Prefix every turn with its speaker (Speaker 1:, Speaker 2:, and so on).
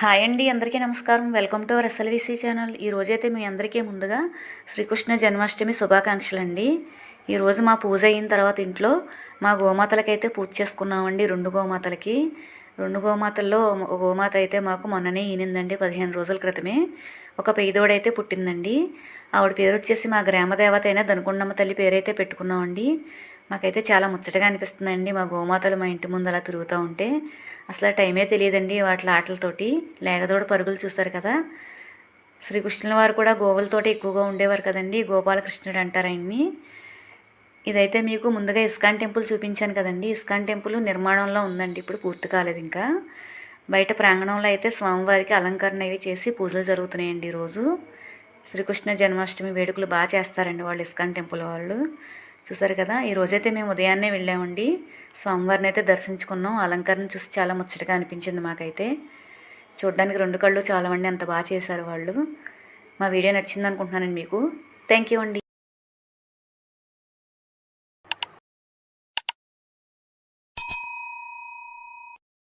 Speaker 1: Hi అండి అందరికీ నమస్కారం. Welcome to our SLVC channel. ఈ రోజైతే మీ అందరికీ ముందుగా శ్రీకృష్ణ జన్మాష్టమి శుభాకాంక్షలు అండి ఈరోజు మా పూజ అయిన తర్వాత ఇంట్లో మా గోమాతలకైతే పూజ చేసుకున్నామండి రెండు గోమాతలకి. రెండు గోమాతల్లో గోమాత అయితే మాకు మొన్ననే ఈనిందండి పదిహేను రోజుల క్రితమే. ఒక పేదోడైతే పుట్టిందండి. ఆవిడ పేరు వచ్చేసి మా గ్రామదేవత అయినా అయిన దనుకొండమ్మ తల్లి పేరైతే పెట్టుకున్నామండి. మాకైతే చాలా ముచ్చటగా అనిపిస్తుందండి మా గోమాతలు మా ఇంటి ముందు అలా తిరుగుతూ ఉంటే. అసలు టైమే తెలియదండి వాటి ఆటలతోటి. లేగదోడ పరుగులు చూస్తారు కదా. శ్రీకృష్ణుల వారు కూడా గోవులతోటి ఎక్కువగా ఉండేవారు కదండి. గోపాలకృష్ణుడు అంటారు ఆయన్ని. ఇదైతే మీకు ముందుగా ఇస్కాన్ టెంపుల్ చూపించాను కదండి. ఇస్కాన్ టెంపుల్ నిర్మాణంలో ఉందండి. ఇప్పుడు పూర్తి కాలేదు ఇంకా. బయట ప్రాంగణంలో అయితే స్వామివారికి అలంకరణ అవి చేసి పూజలు జరుగుతున్నాయండి ఈరోజు. శ్రీకృష్ణ జన్మాష్టమి వేడుకలు బాగా చేస్తారండి వాళ్ళు ఇస్కాన్ టెంపుల్ వాళ్ళు. చూసారు కదా ఈరోజైతే మేము ఉదయాన్నే వెళ్ళామండి. స్వామివారిని అయితే దర్శించుకున్నాం. అలంకరణ చూసి చాలా ముచ్చటగా అనిపించింది మాకైతే. చూడడానికి రెండు కళ్ళు చాలామంది అంత బాగా చేశారు వాళ్ళు. మా వీడియో నచ్చింది అనుకుంటున్నానండి మీకు. థ్యాంక్ యూ అండి.